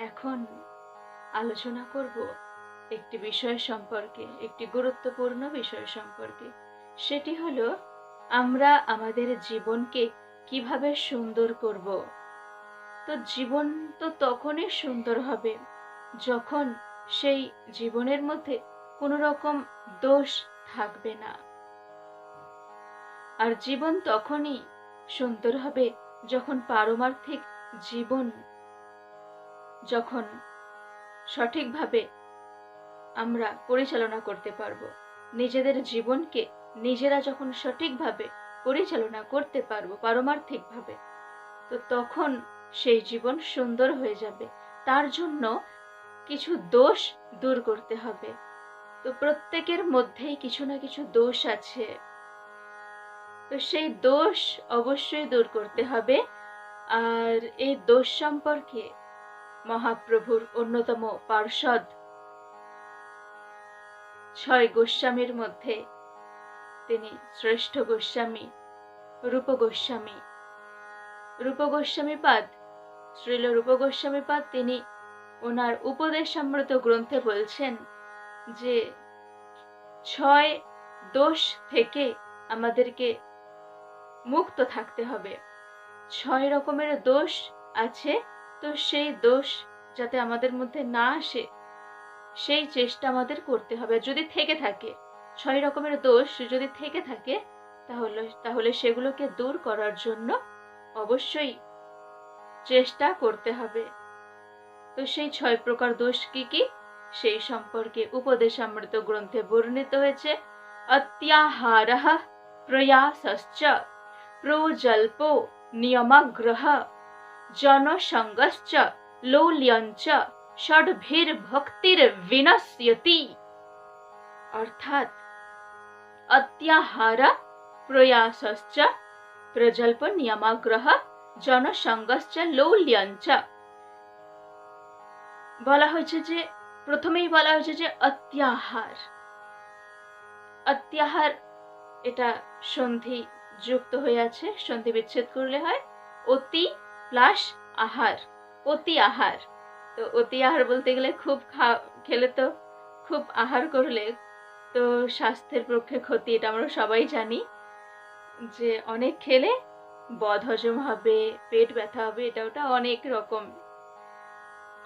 এখন আলোচনা করব একটি বিষয় সম্পর্কে, একটি গুরুত্বপূর্ণ বিষয় সম্পর্কে। সেটি হলো, আমরা আমাদের জীবনকে কীভাবে সুন্দর করব? তো জীবন তো তখনই সুন্দর হবে যখন সেই জীবনের মধ্যে কোনো রকম দোষ থাকবে না। আর জীবন তখনই সুন্দর হবে যখন পারমার্থিক জীবন যখন সঠিকভাবে আমরা পরিচালনা করতে পারব, নিজেদের জীবনকে নিজেরা যখন সঠিকভাবে পরিচালনা করতে পারব পারমার্থিকভাবে, তো তখন সেই জীবন সুন্দর হয়ে যাবে। তার জন্য কিছু দোষ দূর করতে হবে। তো প্রত্যেকের মধ্যেই কিছু না কিছু দোষ আছে। তো সেই দোষ অবশ্যই দূর করতে হবে। আর এই দোষ সম্পর্কে মহাপ্রভুর অন্যতম পার্ষদ। ছয় গোস্বামীর মধ্যে তিনি শ্রেষ্ঠ গোস্বামী রূপ গোস্বামী রূপ গোস্বামী পাদ শ্রীল রূপ গোস্বামী পাদ তিনি ওনার উপদেশামৃত গ্রন্থে বলছেন যে, ছয় দোষ থেকে আমাদেরকে মুক্ত থাকতে হবে। ছয় রকমের দোষ আছে তো সেই দোষ যাতে আমাদের মধ্যে না আসে, সেই চেষ্টা আমাদের করতে হবে। যদি থেকে থাকে, ছয় রকমের দোষ যদি থেকে থাকে, তাহলে তাহলে সেগুলোকে দূর করার জন্য অবশ্যই চেষ্টা করতে হবে। তো সেই ছয় প্রকার দোষ কি কি? সেই সম্পর্কে উপদেশামৃত গ্রন্থে বর্ণিত হয়েছে, অত্যাহার প্রয়াসশ্চ প্রজল্প নিয়মাগ্রহ। জনসঙ্গশ্চ লৌল্যঞ্চ ষডভির্ভক্তির বিনশ্যতি অর্থাৎ অত্যাহার প্রয়াসশ্চ প্রজল্প নিয়মাগ্রহ জনসঙ্গশ্চ লৌল্যঞ্চ বলা হয়েছে যে প্রথমেই বলা হয়েছে যে অত্যাহার অত্যাহার এটা সন্ধি যুক্ত হয়ে আছে সন্ধি বিচ্ছেদ করলে হয় অতি প্লাস আহার, অতি আহার। তো অতি আহার বলতে গেলে খুব খা, খেলে তো খুব আহার করলে তো স্বাস্থ্যের পক্ষে ক্ষতি, এটা আমরা সবাই জানি। যে অনেক খেলে বদ হজম হবে, পেট ব্যথা হবে, এটা ওটা অনেক রকম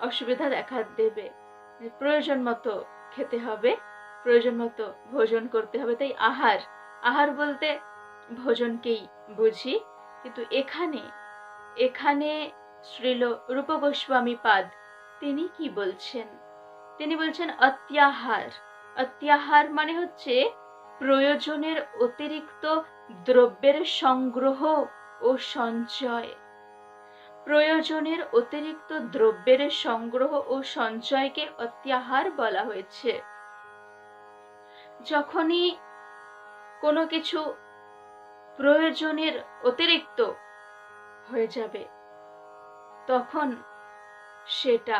অসুবিধা দেখা দেবে। প্রয়োজন মতো খেতে হবে, প্রয়োজন মতো ভোজন করতে হবে, তাই আহার। আহার বলতে ভোজনকেই বুঝি। কিন্তু এখানে এখানে শ্রীল রূপ গোস্বামী পাদ। তিনি কি বলছেন? তিনি বলছেন, অত্যাহার। অত্যাহার মানে হচ্ছে প্রয়োজনের অতিরিক্ত দ্রব্যের সংগ্রহ ও সঞ্চয়। প্রয়োজনের অতিরিক্ত দ্রব্যের সংগ্রহ ও সঞ্চয়কে অত্যাহার বলা হয়েছে। যখনই কোনো কিছু প্রয়োজনের অতিরিক্ত হয়ে যাবে। তখন সেটা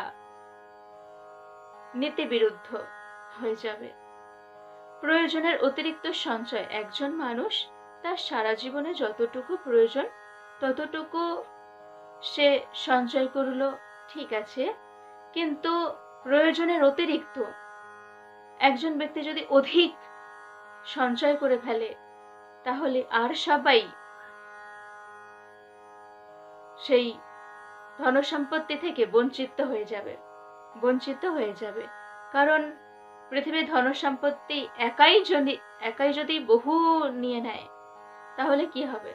নীতি বিরুদ্ধ হয়ে যাবে। প্রয়োজনের অতিরিক্ত সঞ্চয়। একজন মানুষ তার সারা জীবনে যতটুকু প্রয়োজন, ততটুকু সে সঞ্চয় করল, ঠিক আছে। কিন্তু প্রয়োজনের অতিরিক্ত একজন ব্যক্তি যদি অধিক সঞ্চয় করে ফেলে, তাহলে আর সবাই সেই ধনসম্পত্তি থেকে বঞ্চিত হয়ে যাবে। বঞ্চিত হয়ে যাবে। কারণ পৃথিবীর ধনসম্পত্তি একাই যদি একাই যদি বহু নিয়ে নেয়, তাহলে কি হবে?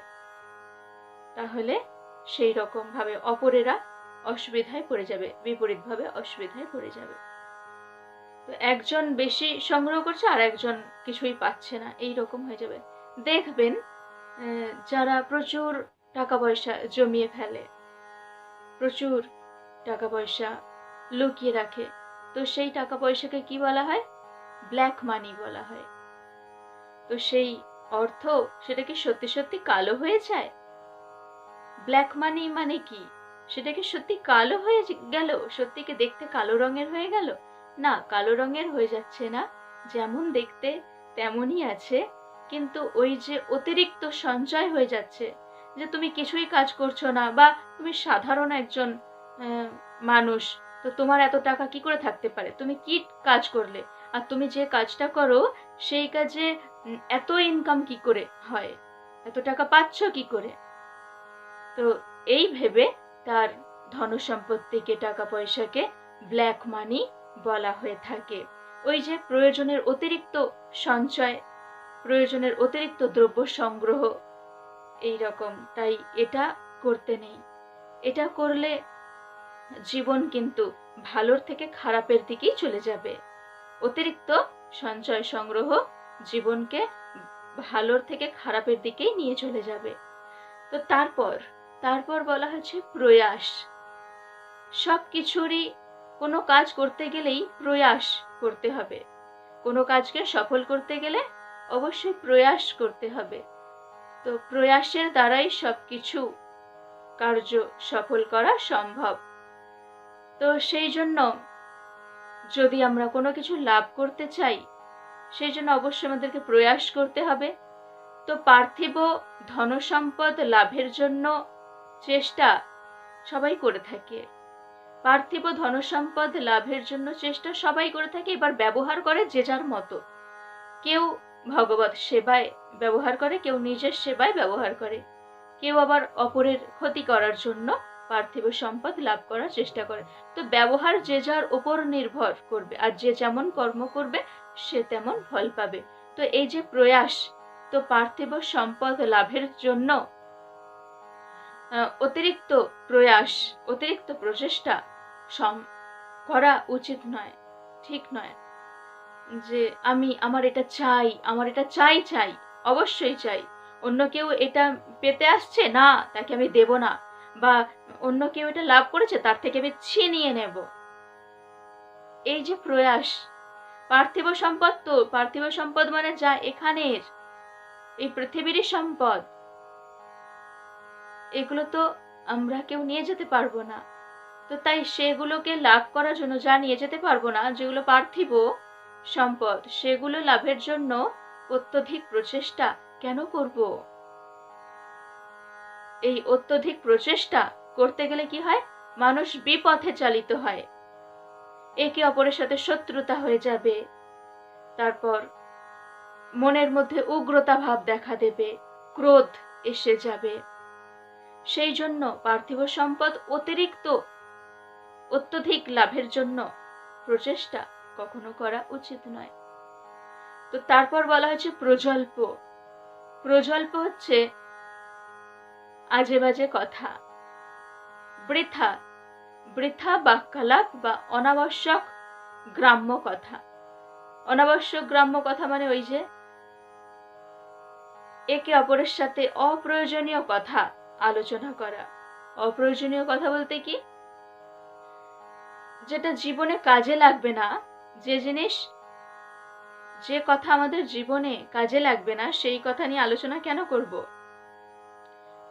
তাহলে সেই রকম ভাবে অপরেরা অসুবিধায় পড়ে যাবে, বিপরীতভাবে অসুবিধায় পড়ে যাবে। তো একজন বেশি সংগ্রহ করছে আর একজন কিছুই পাচ্ছে না, এই রকম হয়ে যাবে। দেখবেন যারা প্রচুর টাকা পয়সা জমিয়ে ফেলে। প্রচুর টাকা পয়সা লুকিয়ে রাখে। তো সেই টাকা পয়সাকে কি বলা হয়? ব্ল্যাক মানি বলা হয়। তো সেই অর্থ সেটা কি সত্যি সত্যি কালো হয়ে যায়? ব্ল্যাক মানি মানে কি? সেটা কি সত্যি কালো হয়ে গেল? সত্যি কি দেখতে কালো রঙের হয়ে গেল? না, কালো রঙের হয়ে যাচ্ছে না। যেমন দেখতে তেমনই আছে। কিন্তু ওই যে অতিরিক্ত সঞ্চয় হয়ে যাচ্ছে যে তুমি কিছুই কাজ করছ না বা তুমি সাধারণ একজন মানুষ, তো তোমার এত টাকা কি করে থাকতে পারে? তুমি কি কাজ করলে? আর তুমি যে কাজটা করো, সেই কাজে এত ইনকাম কি করে হয়? এত টাকা পাচ্ছ কি করে? তো এই ভেবে তার ধন সম্পত্তিকে টাকা পয়সাকে ব্ল্যাক মানি বলা হয়ে থাকে। ওই যে প্রয়োজনের অতিরিক্ত সঞ্চয়, প্রয়োজনের অতিরিক্ত দ্রব্য সংগ্রহ এই রকম তাই এটা করতে নেই। এটা করলে জীবন কিন্তু ভালোর থেকে খারাপের দিকেই চলে যাবে। অতিরিক্ত সঞ্চয় সংগ্রহ জীবনকে ভালোর থেকে খারাপের দিকেই নিয়ে চলে যাবে। তো তারপর তারপর বলা হচ্ছে প্রয়াস। সব কিছুরই কোনো কাজ করতে গেলেই প্রয়াস করতে হবে। কোনো কাজকে সফল করতে গেলে অবশ্যই প্রয়াস করতে হবে। তো প্রয়াসের দ্বারাই সব কিছু কার্য সফল করা সম্ভব। তো সেই জন্য যদি আমরা কোনো কিছু লাভ করতে চাই, সেই জন্য অবশ্যই আমাদেরকে প্রয়াস করতে হবে। তো পার্থিব ধনসম্পদ লাভের জন্য চেষ্টা সবাই করে থাকে। পার্থিব ধনসম্পদ লাভের জন্য চেষ্টা সবাই করে থাকে, এবার ব্যবহার করে যে যার মতো। কেউ ভগবত সেবায় ব্যবহার করে, কেউ নিজের সেবায় ব্যবহার করে। কেউ আবার অপরের ক্ষতি করার জন্য পার্থিব সম্পদ লাভ করার চেষ্টা করে। তো ব্যবহার যে যার উপর নির্ভর করবে, আর যে যেমন কর্ম করবে, সে তেমন ফল পাবে। তো এই যে প্রয়াস, তো পার্থিব সম্পদ লাভের জন্য অতিরিক্ত প্রয়াস, অতিরিক্ত প্রচেষ্টা করা উচিত নয়, ঠিক নয়। যে আমি, আমার এটা চাই, আমার এটা চাই চাই, অবশ্যই চাই। অন্য কেউ এটা পেতে আসছে? না, তাকে আমি দেব না। বা অন্য কেউ এটা লাভ করেছে? তার থেকে আমি ছিনিয়ে নেব। এই যে প্রয়াস, পার্থিব সম্পদ তো, পার্থিব সম্পদ মানে যা এখানের, এই পৃথিবীরই সম্পদ। এগুলো তো আমরা কেউ নিয়ে যেতে পারব না। তো তাই সেগুলোকে লাভ করার জন্য যা নিয়ে যেতে পারব না, যেগুলো পার্থিব সম্পদ, সেগুলো লাভের জন্য অত্যধিক প্রচেষ্টা কেন করব? এই অত্যধিক প্রচেষ্টা করতে গেলে কি হয়? মানুষ বিপথে চালিত হয়। একে অপরের সাথে শত্রুতা হয়ে যাবে। তারপর মনের মধ্যে উগ্রতা ভাব দেখা দেবে, ক্রোধ এসে যাবে। সেই জন্য পার্থিব সম্পদ অতিরিক্ত, অত্যধিক লাভের জন্য প্রচেষ্টা কখনো করা উচিত নয়। তো তারপর বলা হচ্ছে প্রজল্প। প্রজল্প হচ্ছে আজে বাজে কথা। বৃথা। বৃথা বাক্যালাপ বা অনাবশ্যক গ্রাম্য কথা। অনাবশ্যক গ্রাম্য কথা মানে ওই যে একে অপরের সাথে অপ্রয়োজনীয় কথা আলোচনা করা। অপ্রয়োজনীয় কথা বলতে কি? যেটা জীবনে কাজে লাগবে না যে জিনিস যে কথা আমাদের জীবনে কাজে লাগবে না, সেই কথা নিয়ে আলোচনা কেন করব?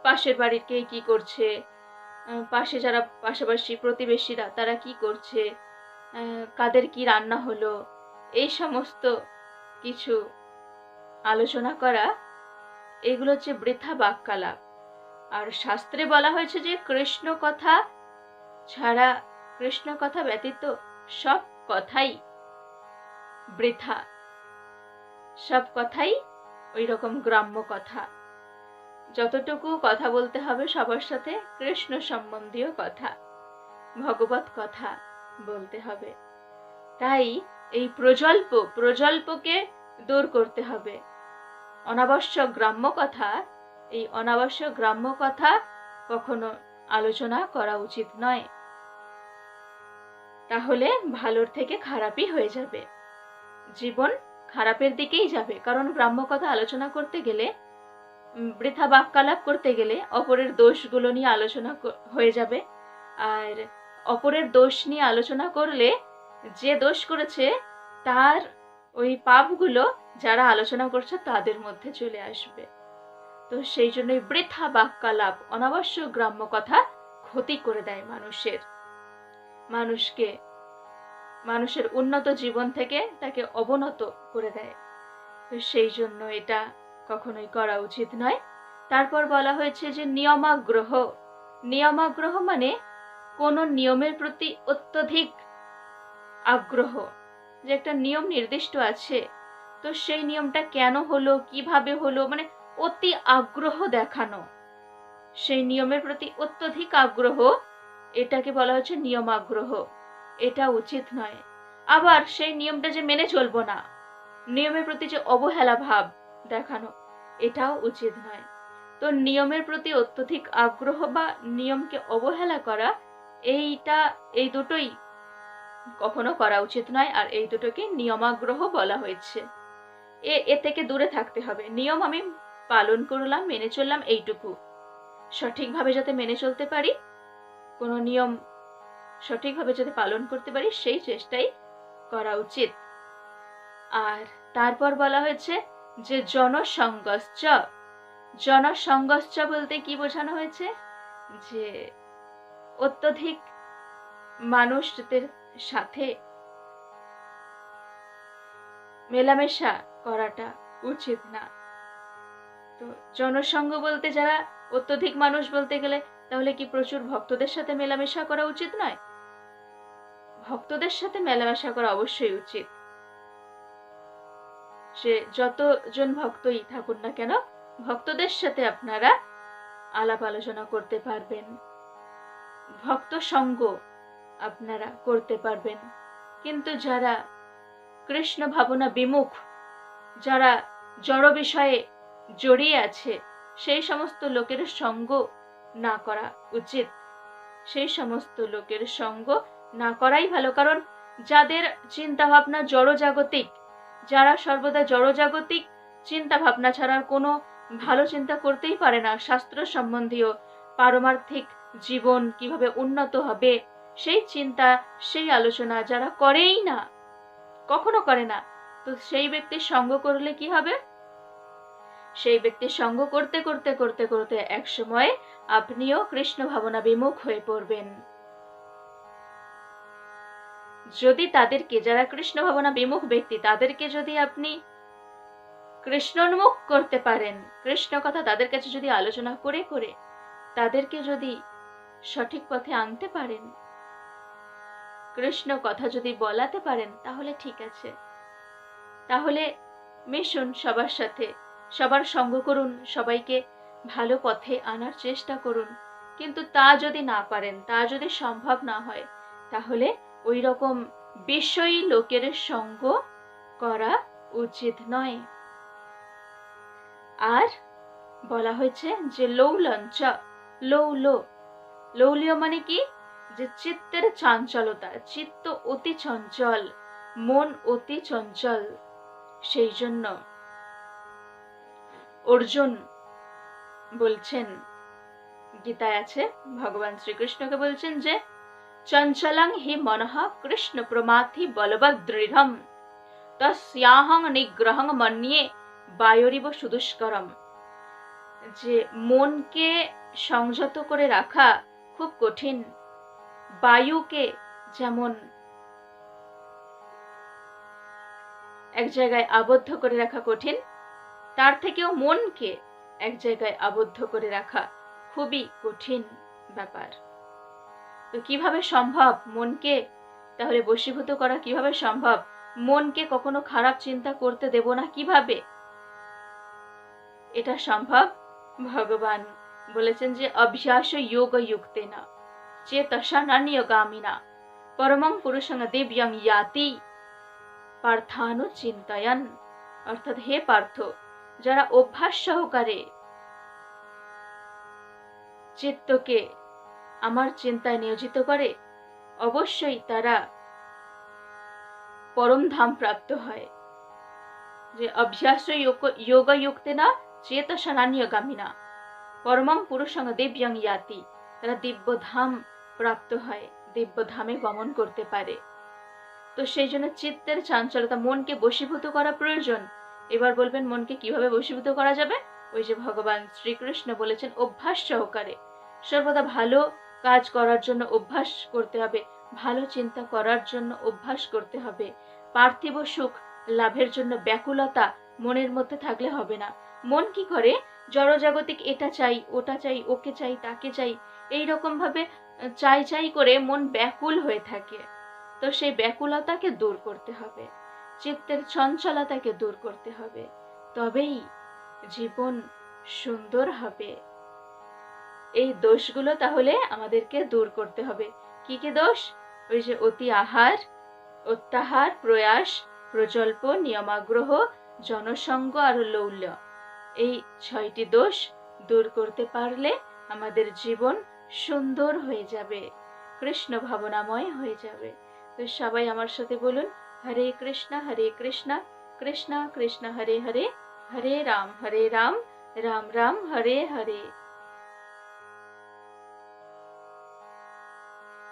পাশের বাড়ির কে কি করছে? পাশে যারা পাশাপাশি প্রতিবেশীরা, তারা কি করছে? কাদের কি রান্না হলো? এই সমস্ত কিছু আলোচনা করা, এগুলো হচ্ছে বৃথা বাক্যালাপ। আর শাস্ত্রে বলা হয়েছে যে কৃষ্ণ কথা ছাড়া কৃষ্ণ কথা ব্যতীত সব কথাই বৃথা। সব কথাই ওই রকম গ্রাম্য কথা। যতটুকু কথা বলতে হবে সবার সাথে কৃষ্ণ সম্বন্ধীয় কথা, ভগবত কথা বলতে হবে। তাই এই প্রজল্প, প্রজল্পকে দূর করতে হবে। অনাবশ্যক গ্রাম্য কথা, এই অনাবশ্যক গ্রাম্য কথা কখনো আলোচনা করা উচিত নয়। তাহলে ভালোর থেকে খারাপই হয়ে যাবে। জীবন খারাপের দিকেই যাবে। কারণ গ্রাম্য কথা আলোচনা করতে গেলে বৃথা বাক্যালাপ করতে গেলে অপরের দোষগুলো নিয়ে আলোচনা হয়ে যাবে। আর অপরের দোষ নিয়ে আলোচনা করলে যে দোষ করেছে, তার ওই পাপগুলো যারা আলোচনা করছে তাদের মধ্যে চলে আসবে। তো সেই জন্যই বৃথা বাক্যালাপ অনাবশ্যক গ্রাম্য কথা ক্ষতি করে দেয় মানুষের। মানুষকে মানুষের উন্নত জীবন থেকে তাকে অবনত করে দেয়। তো সেই জন্য এটা কখনোই করা উচিত নয়। তারপর বলা হয়েছে যে নিয়মাগ্রহ। নিয়মাগ্রহ মানে কোনো নিয়মের প্রতি অত্যধিক আগ্রহ। যে একটা নিয়ম নির্দিষ্ট আছে, তো সেই নিয়মটা কেন হলো, কীভাবে হলো মানে অতি আগ্রহ দেখানো। সেই নিয়মের প্রতি অত্যধিক আগ্রহ, এটাকে বলা হচ্ছে নিয়ম আগ্রহ এটা উচিত নয়। আবার সেই নিয়মটা যে মেনে চলবো না। নিয়মের প্রতি যে অবহেলা ভাব দেখানো, এটাও উচিত নয়। তো নিয়মের প্রতি অত্যধিক আগ্রহ বা নিয়মকে অবহেলা করা, এইটা, এই দুটোই কখনো করা উচিত নয় আর এই দুটোকে নিয়মাগ্রহ বলা হয়েছে। এ এ থেকে দূরে থাকতে হবে। নিয়ম আমি পালন করলাম, মেনে চললাম, এইটুকু। সঠিকভাবে যাতে মেনে চলতে পারি, কোনো নিয়ম সঠিকভাবে যাতে পালন করতে পারি, সেই চেষ্টাই করা উচিত। আর তারপর বলা হয়েছে যে জনসংগশ্চ। জনসংগশ্চ বলতে কি বোঝানো হয়েছে? যে অত্যধিক মানুষদের সাথে মেলামেশা করাটা উচিত না। তো জনসংঘ বলতে যারা অত্যধিক মানুষ বলতে গেলে, তাহলে কি প্রচুর ভক্তদের সাথে মেলামেশা করা উচিত নয়? ভক্তদের সাথে মেলামেশা করা অবশ্যই উচিত। সে যতজন ভক্তই থাকুন না কেন, ভক্তদের সাথে আপনারা আলাপ আলোচনা করতে পারবেন। ভক্ত সঙ্গ আপনারা করতে পারবেন। কিন্তু যারা কৃষ্ণ ভাবনা বিমুখ, যারা জড় বিষয়ে জড়িয়ে আছে, সেই সমস্ত লোকের সঙ্গ না করা উচিত। সেই সমস্ত লোকের সঙ্গ না করাই ভালো, কারণ যাদের চিন্তা ভাবনা জড়জাগতিক, যারা সর্বদা জড়জাগতিক চিন্তা ভাবনা ছাড়ার কোনো ভালো চিন্তা করতেই পারে না। শাস্ত্র সম্বন্ধীয় পারমার্থিক জীবন কীভাবে উন্নত হবে, সেই চিন্তা, সেই আলোচনা যারা করেই না, কখনো করে না, তো সেই ব্যক্তির সঙ্গ করলে কি হবে? সেই ব্যক্তির সঙ্গ করতে করতে করতে করতে এক সময় আপনিও কৃষ্ণ ভাবনা বিমুখ হয়ে পড়বেন। যদি তাদেরকে যারা কৃষ্ণ ভাবনা বিমুখ ব্যক্তি, তাদেরকে যদি আপনি কৃষ্ণোন্মুখ করতে পারেন, কৃষ্ণ কথা তাদের কাছে যদি আলোচনা করে করে তাদেরকে যদি সঠিক পথে আনতে পারেন, কৃষ্ণ কথা যদি বলাতে পারেন, তাহলে ঠিক আছে। তাহলে মিশুন সবার সাথে, সবার সঙ্গ করুন, সবাইকে ভালো পথে আনার চেষ্টা করুন। কিন্তু তা যদি না পারেন, তা যদি সম্ভব না হয়, তাহলে ওই রকম বিষয়ী লোকের সঙ্গ করা উচিত নয়। আর বলা হয়েছে যে লৌলঞ্চ, লৌল। লৌলীয় মানে কি? যে চিত্তের চাঞ্চলতা, চিত্ত অতি চঞ্চল, মন অতি চঞ্চল। সেই জন্য অর্জুন বলছেন, গীতায় আছে, ভগবান শ্রীকৃষ্ণকে বলছেন যে চঞ্চলং হি মনঃ কৃষ্ণ প্রমাথি বলবৎ দৃঢ়ম তস্যাহং নিগ্রহং মন্যে বায়রিব সুদুষ্করম যে মনকে সংযত করে রাখা খুব কঠিন। বায়ুকে যেমন এক জায়গায় আবদ্ধ করে রাখা কঠিন, তার থেকেও মনকে এক জায়গায় আবদ্ধ করে রাখা খুবই কঠিন ব্যাপার। তো কীভাবে সম্ভব মনকে? তাহলে বশীভূত করা কীভাবে সম্ভব? মনকে কখনো খারাপ চিন্তা করতে দেব না কীভাবে? এটা সম্ভব? ভগবান বলেছেন যে অভ্যাস যোগ যুক্তে না চেতসা নানিয়গামিনা পরমং পুরুষং দিব্যং ইয়াতি, পার্থানু চিন্তায়ন। অর্থাৎ হে পার্থ, যারা অভ্যাস সহকারে চিত্তকে আমার চিন্তায় নিয়োজিত করে, অবশ্যই তারা পরম ধাম প্রাপ্ত হয়। যে অভ্যাস যোগযুক্তে না চেতসা নানিয়গামিনা পরমং পুরুষং দিব্যং ইয়াতি। তারা দিব্য ধাম প্রাপ্ত হয় দিব্য ধামে গমন করতে পারে। তো সেই জন্য চিত্তের চাঞ্চলতা মনকে বশীভূত করা প্রয়োজন। এবার বলবেন, মনকে কীভাবে বশীভূত করা যাবে? ওই যে ভগবান শ্রীকৃষ্ণ বলেছেন, অভ্যাস সহকারে। সর্বদা ভালো কাজ করার জন্য অভ্যাস করতে হবে, ভালো চিন্তা করার জন্য অভ্যাস করতে হবে। পার্থিব সুখ লাভের জন্য ব্যাকুলতা মনের মধ্যে থাকলে হবে না। মন কি করে? জড়জাগতিক এটা চাই, ওটা চাই, ওকে চাই, তাকে চাই। এই ভাবে চাই চাই করে মন ব্যাকুল হয়ে থাকে। তো সেই ব্যাকুলতাকে দূর করতে হবে। চিত্তের চঞ্চলতাকে দূর করতে হবে। তবেই জীবন সুন্দর হবে। এই দোষগুলো তাহলে আমাদেরকে দূর করতে হবে। কি কি দোষ? ওই যে অতি আহার, অত্যাহার, প্রয়াস, প্রজল্প, নিয়মাগ্রহ, জনসঙ্গ আর লৌল্য। এই ছয়টি দোষ দূর করতে পারলে আমাদের জীবন সুন্দর হয়ে যাবে, কৃষ্ণ ভাবনাময় হয়ে যাবে। তো সবাই আমার সাথে বলুন, হরে কৃষ্ণ হরে কৃষ্ণ কৃষ্ণ কৃষ্ণ, হরে হরে হরে রাম হরে রাম রাম রাম, হরে হরে।